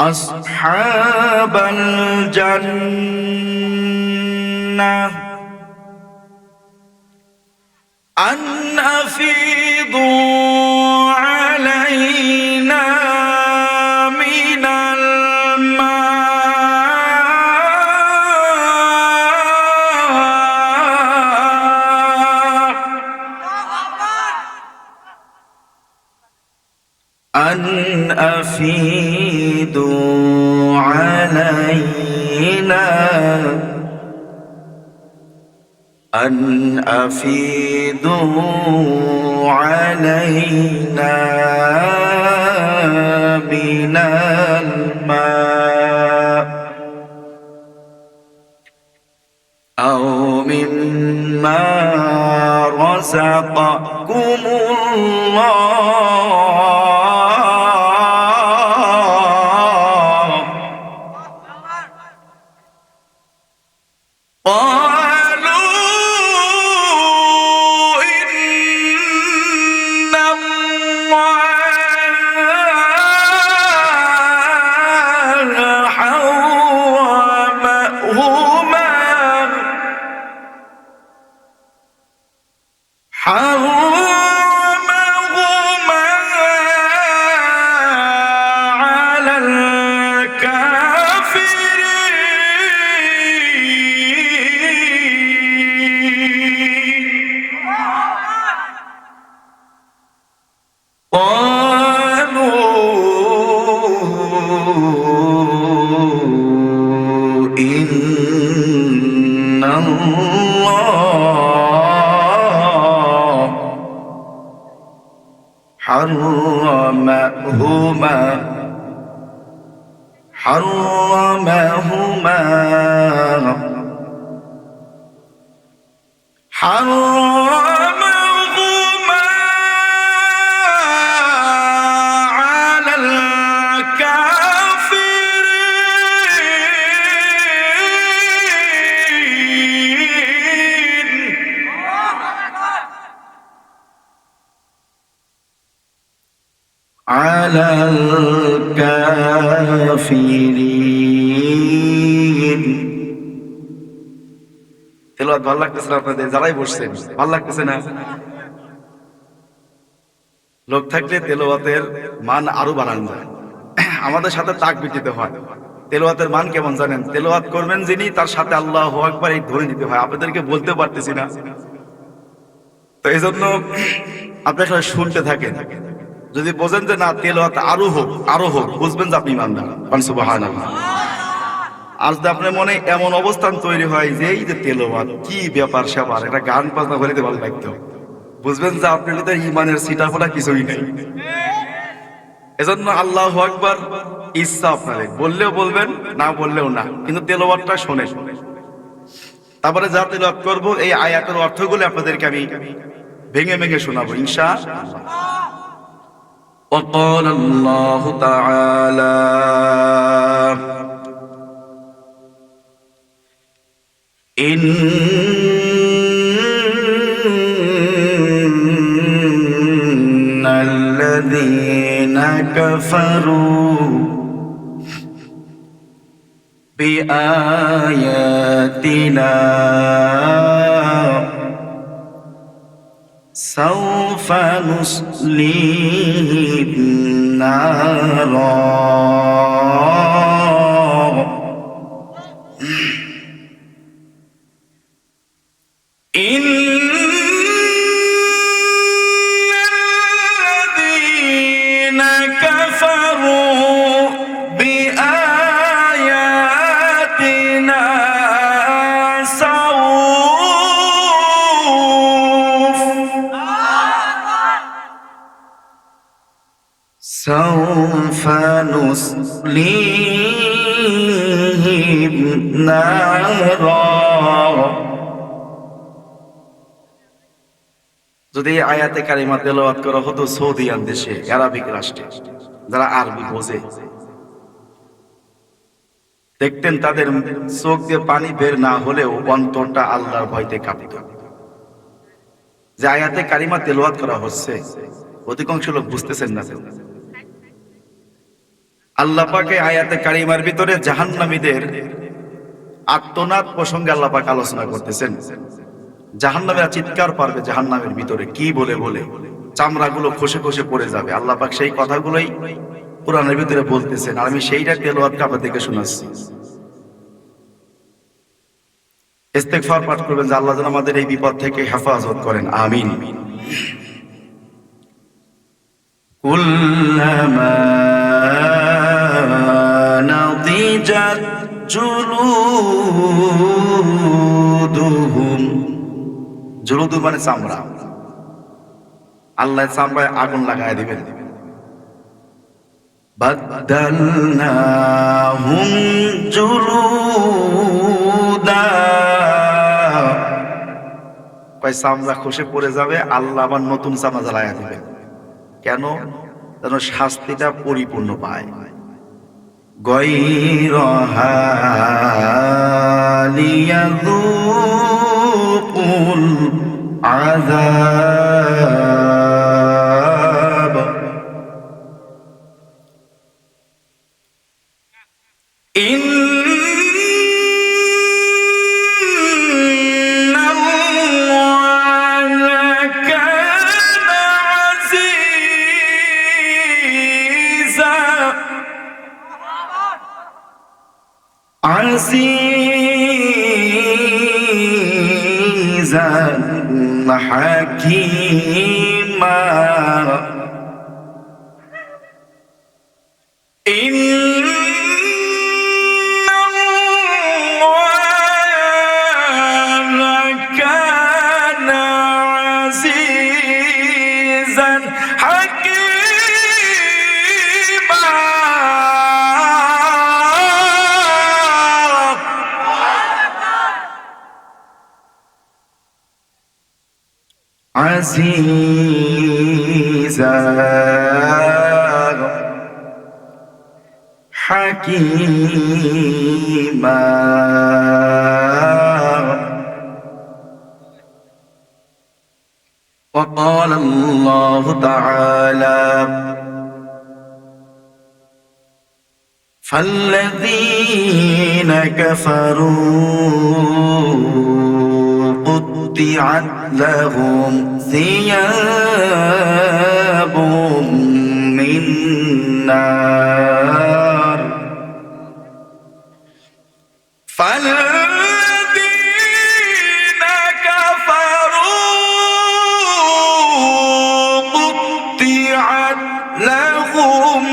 أصحاب الجنة. أن أفيضوا علينا أن أفيدوا علينا من الماء أو مما رزقكم الله الله إن الله على الكافرين তেলাওয়াত ভালো লাগতেছে না আপনাদের যারাই বসছেন ভালো লাগতেছে না লোক থাকলে তেলাওয়াতের মান আরো বাড়ানো যায় আমাদের সাথে তাক দিতে হয় তেলাওয়াতের মান কেমন জানেন তেলাওয়াত করবেন যিনি তার সাথে আল্লাহ একবার এই ধরে নিতে হয় আপনাদেরকে বলতে পারতেছি না তো এই জন্য আপনি সবাই শুনতে থাকেন যদি বোঝেন যে না, তেলাওয়াত আরও হোক আরও হোক, বুঝবেন যে আপনি ইমানদার। সুবহানাল্লাহ। আজ তো আপনার মনে এমন অবস্থান তৈরি হয় যে এই যে তেলোয়াত কি ব্যাপার স্যাপার এটা গান বাজনা হলে তো ভালো লাগতো। বুঝবেন যে আপনার ভিতরে ইমানের সিটা ফোটা কিছুই নেই। এজন্য আল্লাহ আকবার, ইচ্ছা আপনাদের। বললেও বলবেন, না বললেও না। কিন্তু তেলোয়াতটা শোনে তারপরে যা তেলোয়াত করব, এই আয়াতের অর্থগুলো আপনাদেরকে আমি ভেঙে ভেঙে শোনাবো ইনশা وقال الله تعالى إن الذين كفروا بآياتنا سوف نصليهم نصليهم نارا যদি এই আয়াতে কারিমা তেলাওয়াত করা হতো সৌদিয়ান দেশে আরবিক রাষ্ট্রে যারা আরবি বোঝে দেখতেন তাদের চোখ দিয়ে পানি বের না হলেও অন্তরটা আল্লাহর ভয়তে কাঁপিত যে আয়াতে কারিমা তেলাওয়াত করা হচ্ছে অধিকাংশ লোক বুঝতেছেন না আল্লাপাকে আয়াতে কারিমার ভিতরে জাহান্নামীদের আত্মনাদ প্রসঙ্গে আল্লাপাক আলোচনা করতেছেন। জাহান্নামীরা চিৎকার পারবে জাহান্নামের ভিতরে, কি বলে বলে? চামড়াগুলো খসে খসে পড়ে যাবে। আল্লাপাক সেই কথাগুলোই কোরআনের ভিতরে বলতেছেন। আর আমি সেইটা তেলোয়াতকে আপনাদেরকে শোনাচ্ছি। ইস্তেকফার পাঠ করবেন যে আল্লাহ যেন আমাদের এই বিপদ থেকে হেফাজত করেন। আমিন। কুল্লামা জুলুদুহুম। জুলুদু মানে চামড়া। আল্লাহ চামড়ায় আগুন লাগায় দিবেন। বদলনাহুম জুলুদা। কয়, চামড়া খসে পড়ে যাবে, আল্লাহ আবার নতুন চামড়া জ্বালায় দিবেন। কেন? যেন শাস্তিটা পরিপূর্ণ পায়। গৈরহা লিয়াযুকুল আযাব। عزيزا حكيما. وقال الله تعالى فالذين كفروا قطعت لهم ثياب من نار. قطعت لهم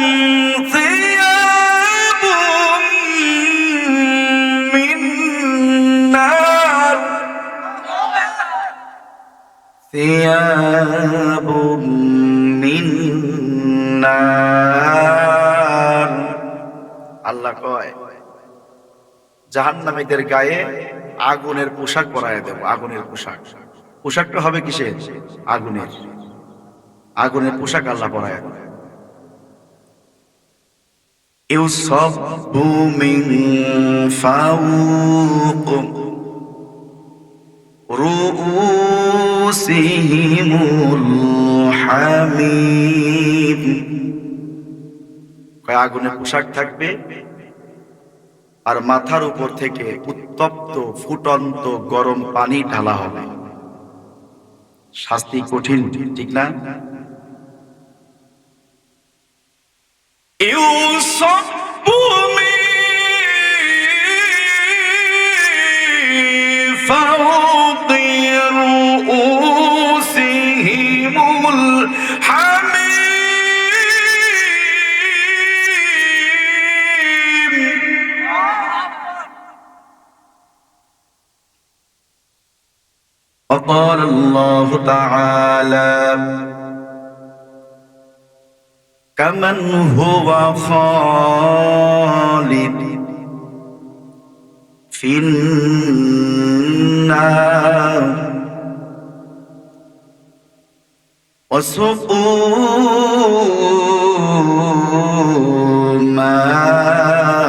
আল্লাহ কয়, জাহান্নামীদের গায়ে আগুনের পোশাক পরায় দেব, আগুনের পোশাক। পোশাকটা হবে কিসের? আগুনের। আগুনের পোশাক আল্লাহ পরায় দেব আগুনের পোশাক থাকবে? আর মাথার উপর থেকে উত্তপ্ত ফুটন্ত গরম পানি ঢালা হবে শাস্তি কঠিন ঠিক না يصب من وقال الله تعالى كمن هو خالد في النار وسقوا ماء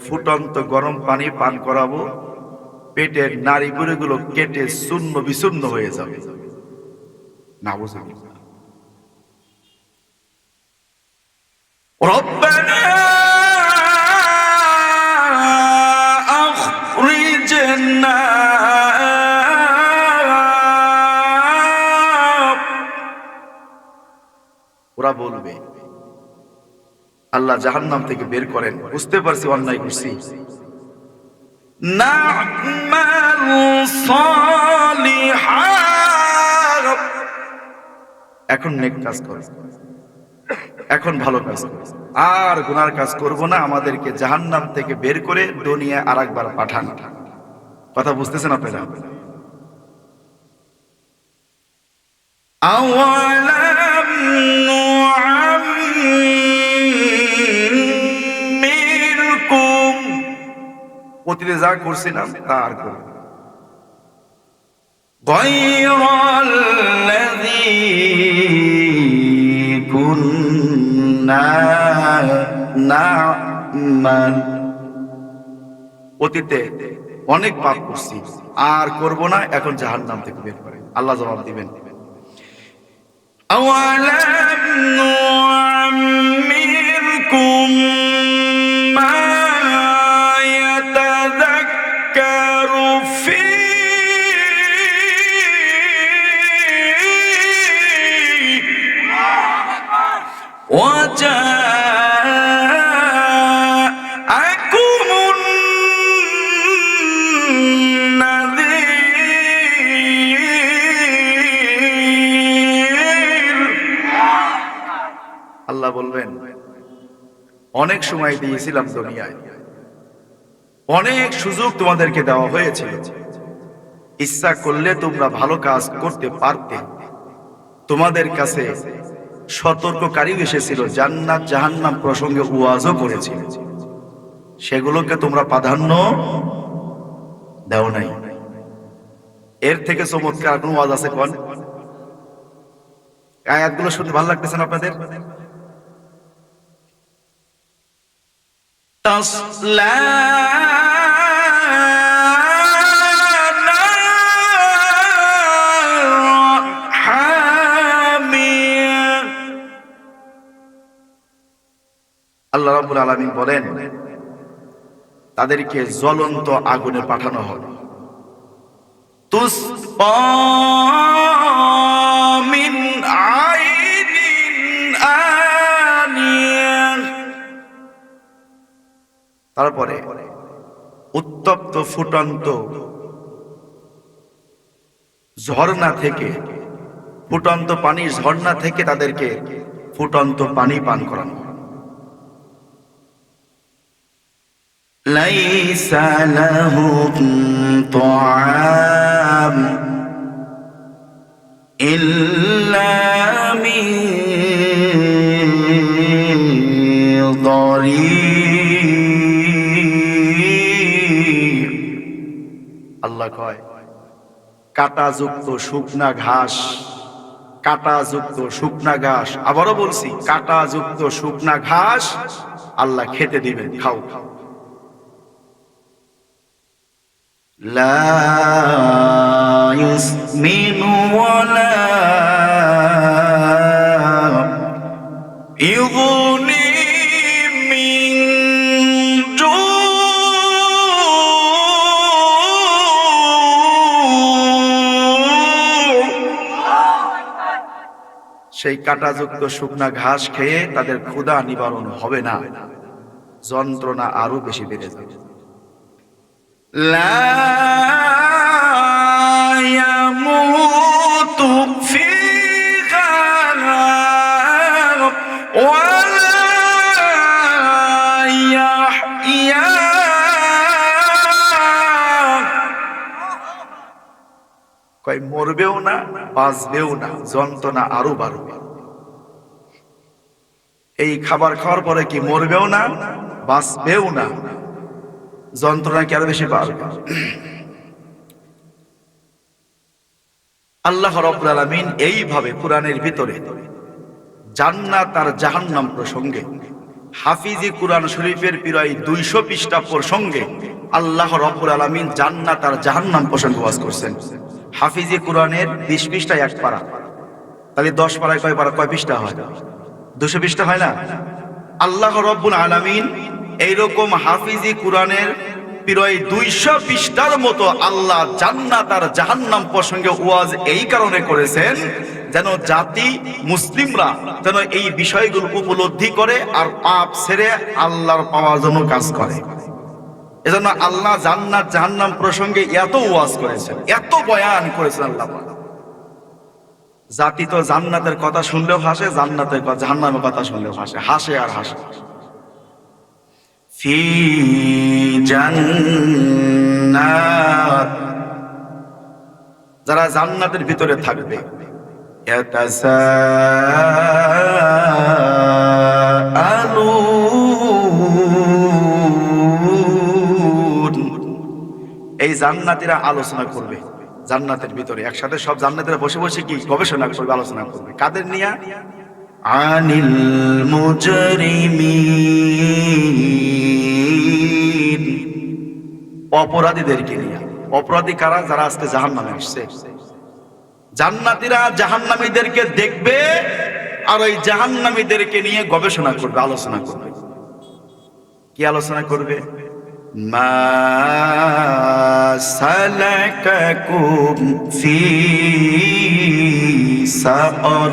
ফুটন্ত গরম পানি পান করাবো পেটের নারী গুলো কেটে শূন্য বিশূন্য হয়ে যাবে না বুঝলি ربنا أخرجنا ওরা বলবে আল্লাহ জাহান্নাম থেকে বের করেন। বুঝতে পারছি অন্যায় করছি। এখন নেক কাজ করে। এখন ভালো কাজ করো। আর গুনার কাজ করব না, আমাদেরকে জাহান্নাম থেকে বের করে দুনিয়া আর একবার পাঠান। কথা বুঝতেছেন আপনারা? আওয়ালাম অতীতে যা করছিলাম তা আর করব না। غير الذي كنا نعمل অতীতে অনেক পাপ করছি আর করব না এখন জাহান নাম থেকে বের করে আল্লাহ জবাব দিবেন أولم অনেক সময় দিয়েছিলাম দুনিয়ায়। অনেক সুযোগ তোমাদেরকে দেওয়া হয়েছিল। ইচ্ছা করলে তোমরা ভালো কাজ করতে পারতে। তোমাদের কাছে সতর্ককারী এসেছিল, জান্নাত জাহান্নাম প্রসঙ্গে ওয়াজও করেছিল সেগুলোকে তোমরা প্রাধান্য দেও নাই। এর থেকে চমৎকার কোন ওয়াজ আছে কোন? আয়াতগুলো শুনতে ভালো লাগতেছে না আপনাদের? تصلى نارا حامية আল্লাহ রাব্বুল আলামিন বলেন তাদেরকে জ্বলন্ত আগুনে পাঠানো হবে তুসকা তারপরে উত্তপ্ত ফুটন্ত ঝর্ণা থেকে ফুটন্ত পানি ঝর্ণা থেকে তাদেরকে ফুটন্ত পানি পান করানো হয়। ليس لهم طعام إلا কয় কাটাযুক্ত শুকনা ঘাস, কাটাযুক্ত শুকনা ঘাস। আবারও বলছি, কাটাযুক্ত শুকনা ঘাস আল্লাহ খেতে দিবেন, খাও। খাও لا সেই কাটাযুক্ত শুকনা ঘাস খেয়ে তাদের ক্ষুধা নিবারণ হবে না। যন্ত্রণা আরও বেশি বেড়ে যাবে। কয়, মরবেও না? বাঁচবেও না, যন্ত্রণা আরও বাড়বে এই খাবার খাওয়ার পরে কি মরবেও না, বাঁচবেও না? যন্ত্রণা কি আরও বেশি বাড়বে? আল্লাহ আলামিন এইভাবে কোরআনের ভিতরে জান্নাত আর জাহান্নাম প্রসঙ্গে, হাফিজি কোরআন শরীফের প্রায় দুইশো পৃষ্ঠা প্রসঙ্গে আল্লাহ রব্বুল আলামিন জান্নাত আর জাহান্নাম প্রসঙ্গে ওয়াজ করছেন। হাফিজি কোরআনের বিশ পৃষ্ঠায় এক পারা। তাহলে দশ পাড়ায় কয় পারা? কয় পৃষ্ঠা হয়? দুশো পৃষ্ঠা হয় না? আল্লাহ রব্বুল আলামিন এইরকম হাফিজি কোরআনের প্রায় দুইশো পৃষ্ঠার মতো আল্লাহ জান্নাত আর জাহান্নাম প্রসঙ্গে ওয়াজ এই কারণে করেছেন যেন জাতি মুসলিমরা যেন এই বিষয়গুলো উপলব্ধি করে আর পাপ ছেড়ে আল্লাহর পাওয়ার জন্য কাজ করে। এজন্য আল্লাহ জান্নাত, জাহান্নাম প্রসঙ্গে এত ওয়াজ করেছেন, এত বয়ান করেছেন আল্লাহ জাতি তো জান্নাতের কথা শুনলেও হাসে, জান্নাতের কথা, জাহান্নামের কথা শুনলেও হাসে হাসে আর হাসে। ফি জান্নাত। যারা জান্নাতের ভিতরে থাকবে ইয়াতাসা এই জান্নাতিরা আলোচনা করবে। জান্নাতের ভিতরে। একসাথে সব জান্নাতিরা বসে বসে কি গবেষণা করবে, আলোচনা করবে। কাদের নিয়া? আনিল মুজরিমিন। অপরাধীদেরকে নিয়ে। অপরাধী কারা? যারা আজকে জাহান্নামে আসছে। জান্নাতীরা জাহান্নামীদেরকে দেখবে আর ওই জাহান্নামীদেরকে নিয়ে গবেষণা করবে, আলোচনা করবে। কি আলোচনা করবে? ما سلككم في سقر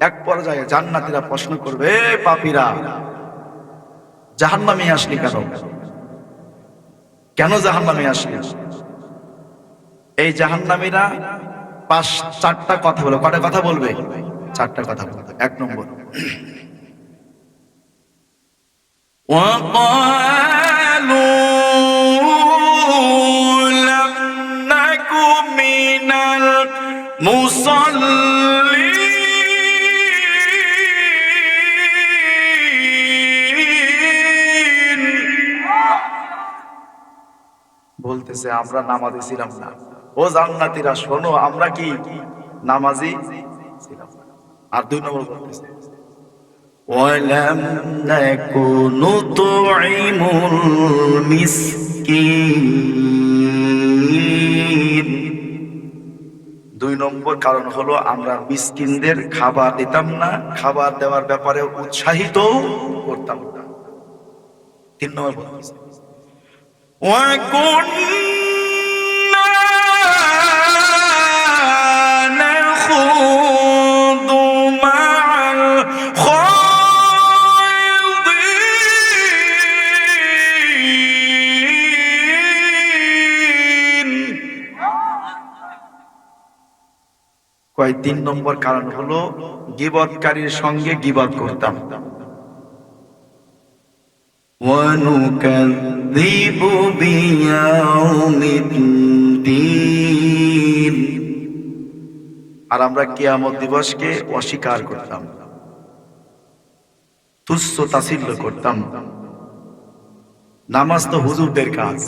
এক পর্যায়ে জান্নাতীরা প্রশ্ন করবে "এ পাপীরা জাহান্নামে আসলি কেন কেন জাহান্নামে আসলি এই জাহান্নামীরা পাঁচ চারটা কথা বলবে কটা কথা বলবে চারটা কথা বলবে এক নম্বর وقالوا لم نك من المصلين বলতেছে আমরা নামাজি ছিলাম না ও জান্নাতীরা শোনো আমরা কি নামাজি ছিলাম না। আর দুই নম্বর বলতেছে ولم نك نطعم المسكين দুই নম্বর কারণ হলো আমরা মিসকিনদের খাবার দিতাম না খাবার দেওয়ার ব্যাপারে উৎসাহিত করতাম না তিন নম্বর বলতেছে, وكنا نخوض কয় তিন নম্বর কারণ হলো গিবতকারীর সঙ্গে গিবত করতাম ونكذب بيوم الدين আর আমরা কিয়ামত দিবসকে অস্বীকার করতাম তুচ্ছ তাছিল্য করতাম নামাজ তো হুজুরদের কাজ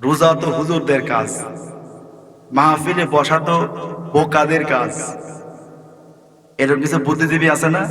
রোজা তো হুজুরদের কাজ মাহফিলে বসা তো বোকাদের কাজ। এরকম কিছু বুদ্ধিজীবী আছে না?